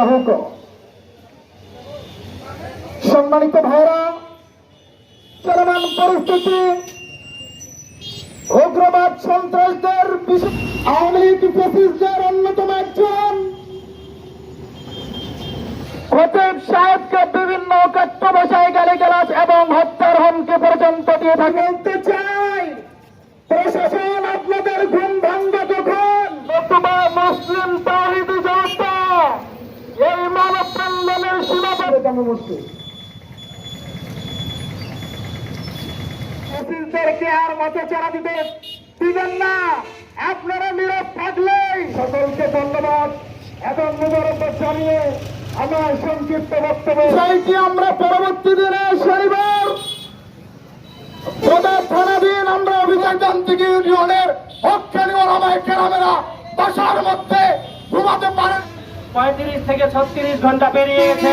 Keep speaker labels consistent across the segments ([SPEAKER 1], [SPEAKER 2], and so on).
[SPEAKER 1] দেওয়া হোক। সম্মানিত ভাইরা চলমান পরিস্থিতি উগ্রবাদ সন্ত্রাসদের আওয়ামী লীগ ফেসিসদের অন্যতম একজন খতিব সাহেবকে বিভিন্ন কাট্য ভাষায় গালিগালাজ এবং হত্যার হুমকি পর্যন্ত দিয়ে থাকে। মুসলিম আর মতো চারা দিতে দিবেন না। আপনারা নীরব থাকলেই সকলকে ধন্যবাদ এবং মুবারকবাদ জানিয়ে আমার সংক্ষিপ্ত বক্তব্য। সেইটি আমরা পরবর্তী দিনে শনিবার থানাধীন আমরা অভিযান যান্ত্রিক ইউনিয়নের হকানি ওলামায় কেরামেরা বাসার মধ্যে ঘুমাতে পারেন
[SPEAKER 2] পঁয়ত্রিশ থেকে ছত্রিশ ঘণ্টা পেরিয়ে গেছে।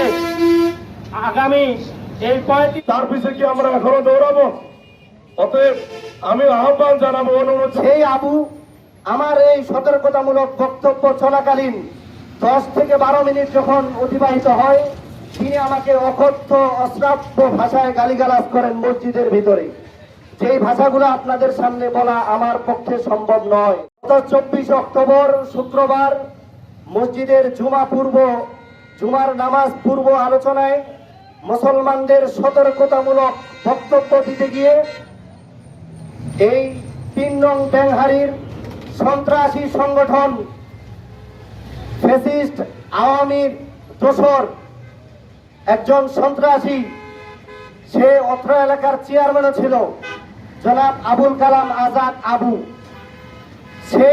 [SPEAKER 2] আগামী এই পঁয়ত্রিশ
[SPEAKER 3] তার পিছে কি আমরা এখনও দৌড়াবো? অতএব আমি আহ্বান জানাব অনুরোধ
[SPEAKER 1] সেই আবু আমার এই সতর্কতামূলক বক্তব্য চলাকালীন দশ থেকে বারো মিনিট যখন অতিবাহিত হয় তিনি আমাকে অকথ্য অশ্রাব্য ভাষায় গালিগালাজ করেন মসজিদের ভিতরে। যেই ভাষাগুলো আপনাদের সামনে বলা আমার পক্ষে সম্ভব নয়। গত চব্বিশ অক্টোবর শুক্রবার মসজিদের জুমা পূর্ব জুমার নামাজ পূর্ব আলোচনায় মুসলমানদের সতর্কতামূলক বক্তব্য দিতে গিয়ে এই তিন নং ব্যাংহারির সন্ত্রাসী সংগঠন ফেসিস্ট আওয়ামীর দোসর, একজন সন্ত্রাসী। সে অত্র এলাকার চেয়ারম্যানও ছিল, জনাব আবুল কালাম আজাদ আবু। সে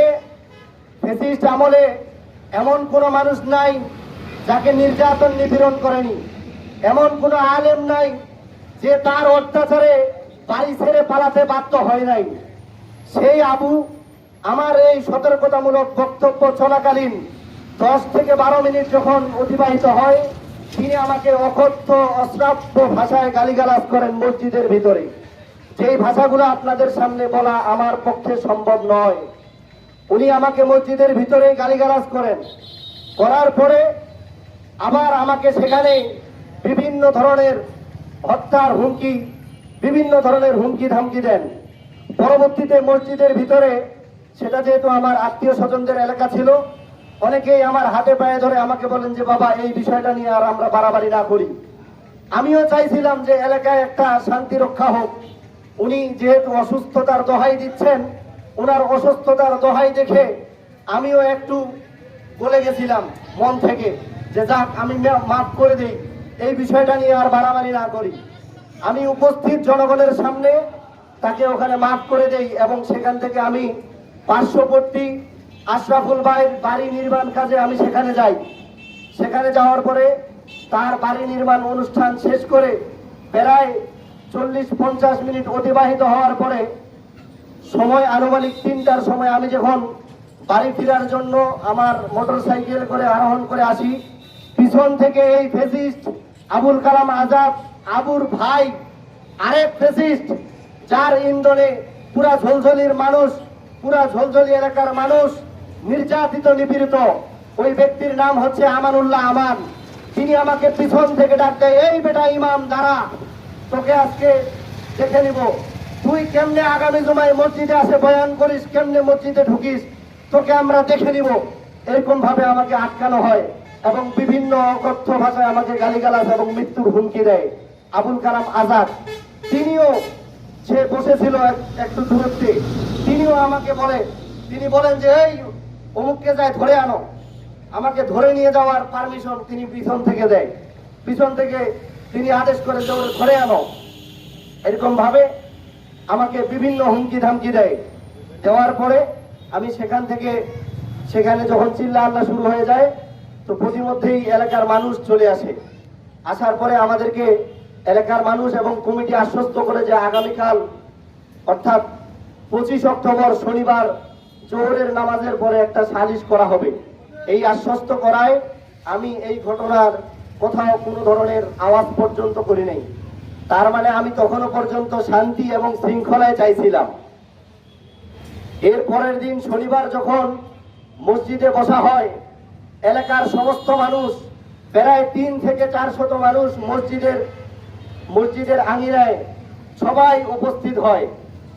[SPEAKER 1] ফেসিস্ট আমলে এমন কোনো মানুষ নাই যাকে নির্যাতন নিপীড়ন করেনি। এমন কোনো আলেম নাই যে তার অত্যাচারে বাড়ি ছেড়ে পালাতে বাধ্য হয় নাই। সেই আবু আমার এই সতর্কতামূলক বক্তব্য চলাকালীন দশ থেকে বারো মিনিট যখন অতিবাহিত হয়, তিনি আমাকে অকথ্য, অশ্রাব্য ভাষায় গালিগালাজ করেন মসজিদের ভিতরে। যেই ভাষাগুলো আপনাদের সামনে বলা আমার পক্ষে সম্ভব নয়। উনি আমাকে মসজিদের ভিতরে গালিগালাজ করেন। করার পরে আবার আমাকে সেখানে বিভিন্ন ধরনের হত্যার হুমকি, বিভিন্ন ধরনের হুমকি ধামকি দেন। পরবর্তীতে মসজিদের ভিতরে, সেটা যেহেতু আমার আত্মীয় স্বজনদের এলাকা ছিল, অনেকেই আমার হাতে পায়ে ধরে আমাকে বলেন যে, বাবা, এই বিষয়টা নিয়ে আর আমরা বাড়াবাড়ি না করি। আমিও চাইছিলাম যে এলাকায় একটা শান্তি রক্ষা হোক। উনি যেহেতু অসুস্থতার দোহাই দিচ্ছেন ওনার অসুস্থতার দোহাই দেখে আমিও একটু বলে গেছিলাম মন থেকে যে, যাক, আমি মাফ করে দিই। এই বিষয়টা নিয়ে আর বাড়াবাড়ি না করি। আমি উপস্থিত জনগণের সামনে তাকে ওখানে মাফ করে দেই এবং সেখান থেকে আমি পার্শ্ববর্তী আশরাফুল ভাইয়ের বাড়ি নির্মাণ কাজে আমি সেখানে যাই। সেখানে যাওয়ার পরে তার বাড়ি নির্মাণ অনুষ্ঠান শেষ করে প্রায় চল্লিশ পঞ্চাশ মিনিট অতিবাহিত হওয়ার পরে সময় আনুমানিক তিনটার সময় আমি যখন বাড়ি ফেরার জন্য আমার মোটর সাইকেল করে আরোহণ করে আসি পিছন থেকে এই ফেসিস্ট আবুল কালাম আজাদ, আবুর ভাই, আরেক ফেসিস্ট, যার ইন্ধনে পুরা ঝলঝলির মানুষ, পুরা ঝলঝলি এলাকার মানুষ নির্যাতিত, নিপীড়িত। ওই ব্যক্তির নাম হচ্ছে আমানুল্লাহ আমান। তিনি আমাকে পিছন থেকে ডাক দেয়, এই বেটা ইমাম, দাঁড়া, তোকে আজকে দেখে নিব। তুই কেমনে আগামী জমায় মসজিদে আসে বয়ান করিস, কেমনে মসজিদে ঢুকিস? তোকে আমরা দেখে নিব। এরকম ভাবে আমাকে আটকানো হয়। এবং বিভিন্ন অকথ্য ভাষায় আমাকে গালিগালাজ এবং মৃত্যুর হুমকি দেয়। আবুল কালাম আজাদ, তিনিও সে বসেছিল এক- একটু দূরত্বে, তিনিও আমাকে বলে তিনি বলেন যে, এই, অমুককে যায় ধরে আনো। আমাকে ধরে নিয়ে যাওয়ার পারমিশন তিনি পিছন থেকে দেয়। পিছন থেকে তিনি আদেশ করে যে ধরে আনো। এরকম ভাবে আমাকে বিভিন্ন হুমকি ধামকি দেয়। দেওয়ার পরে আমি সেখান থেকে সেখানে যখন চিল্লা আল্লাহ শুরু হয়ে যায় তো প্রতিমধ্যেই এলাকার মানুষ চলে আসে। আসার পরে আমাদেরকে এলাকার মানুষ এবং কমিটি আশ্বস্ত করে যে আগামীকাল, অর্থাৎ পঁচিশ অক্টোবর শনিবার জোহরের নামাজের পরে একটা সালিশ করা হবে। এই আশ্বস্ত করায় আমি এই ঘটনার কোথাও কোনো ধরনের আওয়াজ পর্যন্ত করি নাই। তার মানে আমি তখনও পর্যন্ত শান্তি এবং শৃঙ্খলায় চাইছিলাম। এর পরের দিন শনিবার যখন মসজিদে বসা হয় এলাকার সমস্ত মানুষ, প্রায় তিন থেকে চার শত মানুষ মসজিদের মসজিদের আঙিনায় সবাই উপস্থিত হয়।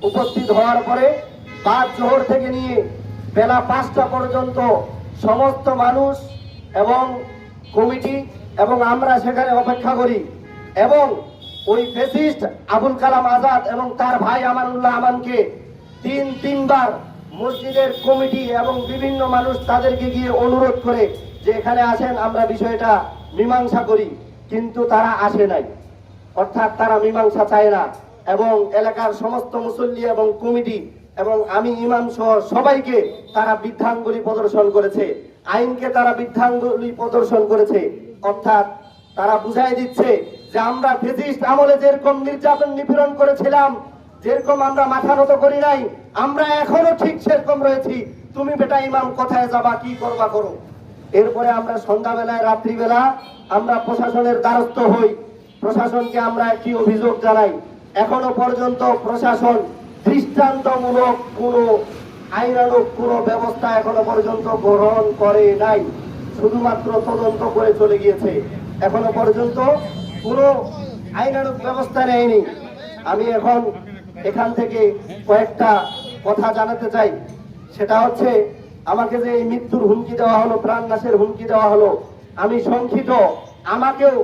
[SPEAKER 1] উপস্থিত হওয়ার পরে পাঁচ জোহর থেকে নিয়ে বেলা পাঁচটা পর্যন্ত সমস্ত মানুষ এবং কমিটি এবং আমরা সেখানে অপেক্ষা করি এবং ওই ফেসিস্ট আবুল কালাম আজাদ এবং তার ভাই আমানুল্লাহ আমানকে তিন তিনবার মসজিদের কমিটি এবং বিভিন্ন মানুষ তাদেরকে গিয়ে অনুরোধ করে যে এখানে আসেন, আমরা বিষয়টা মীমাংসা করি। কিন্তু তারা আসে নাই। অর্থাৎ তারা মীমাংসা চায় না। এবং এলাকার সমস্ত মুসল্লি এবং কমিটি এবং আমি ইমাম সহ সবাইকে তারা বৃদ্ধাঙ্গুলি প্রদর্শন করেছে। আইনকে তারা বৃদ্ধাঙ্গুলি প্রদর্শন করেছে। অর্থাৎ তারা বুঝাই দিচ্ছে যে আমরা ফেসিস্ট আমলে যেরকম নির্যাতন নিপীড়ন করেছিলাম যেরকম আমরা মাথা নত করি নাই, আমরা এখনও ঠিক সেরকম রয়েছি। তুমি বেটা ইমাম, কোথায় যাবা, কি করবা করো? এরপরে আমরা সন্ধ্যাবেলায়, রাত্রিবেলা আমরা প্রশাসনের দ্বারস্থ হই। প্রশাসনকে আমরা কি অভিযোগ জানাই। এখনও পর্যন্ত প্রশাসন দৃষ্টান্তমূলক কোনো আইনানুক কোনো ব্যবস্থা এখনও পর্যন্ত গ্রহণ করে নাই। শুধুমাত্র তদন্ত করে চলে গিয়েছে। এখনও পর্যন্ত কোনো আইনানুক ব্যবস্থা নেয়নি। আমি এখন এখান থেকে কয়েকটা কথা জানাতে চাই। সেটা হচ্ছে, আমাকে যে এই মৃত্যুর হুমকি দেওয়া হলো প্রাণ নাশের হুমকি দেওয়া হলো, আমি শঙ্কিত। আমাকেও,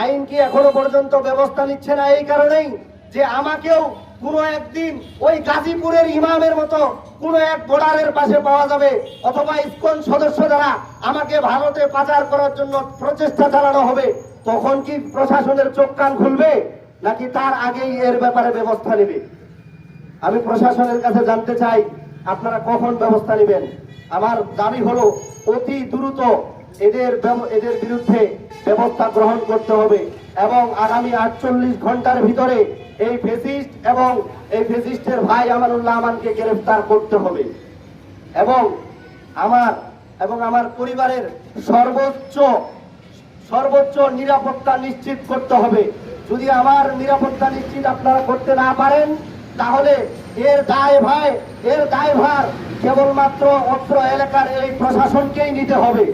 [SPEAKER 1] আইন কি এখনও পর্যন্ত ব্যবস্থা নিচ্ছে না এই কারণেই যে আমাকেও কোনো একদিন ওই গাজীপুরের ইমামের মতো কোনো এক বর্ডারের পাশে পাওয়া যাবে, অথবা ইসকন সদস্য দ্বারা আমাকে ভারতে পাচার করার জন্য প্রচেষ্টা চালানো হবে, তখন কি প্রশাসনের চোখ কান খুলবে? নাকি তার আগেই এর ব্যাপারে ব্যবস্থা নেবে? আমি প্রশাসনের কাছে জানতে চাই, আপনারা কখন ব্যবস্থা নেবেন? আমার দাবি হলো, অতি দ্রুত এদের এদের বিরুদ্ধে ব্যবস্থা গ্রহণ করতে হবে এবং আগামী আটচল্লিশ ঘণ্টার ভিতরে এই ফেসিস্ট এবং এই ফেসিস্টের ভাই আমানুল্লাহ আমানকে গ্রেফতার করতে হবে। এবং আমার এবং আমার পরিবারের সর্বোচ্চ সর্বোচ্চ নিরাপত্তা নিশ্চিত করতে হবে। যদি আমার নিরাপত্তা নিশ্চিত আপনারা করতে না পারেন, তাহলে এর দায় ভাই এর দায়ভার কেবলমাত্র অত্র এলাকার এই প্রশাসনকেই নিতে হবে।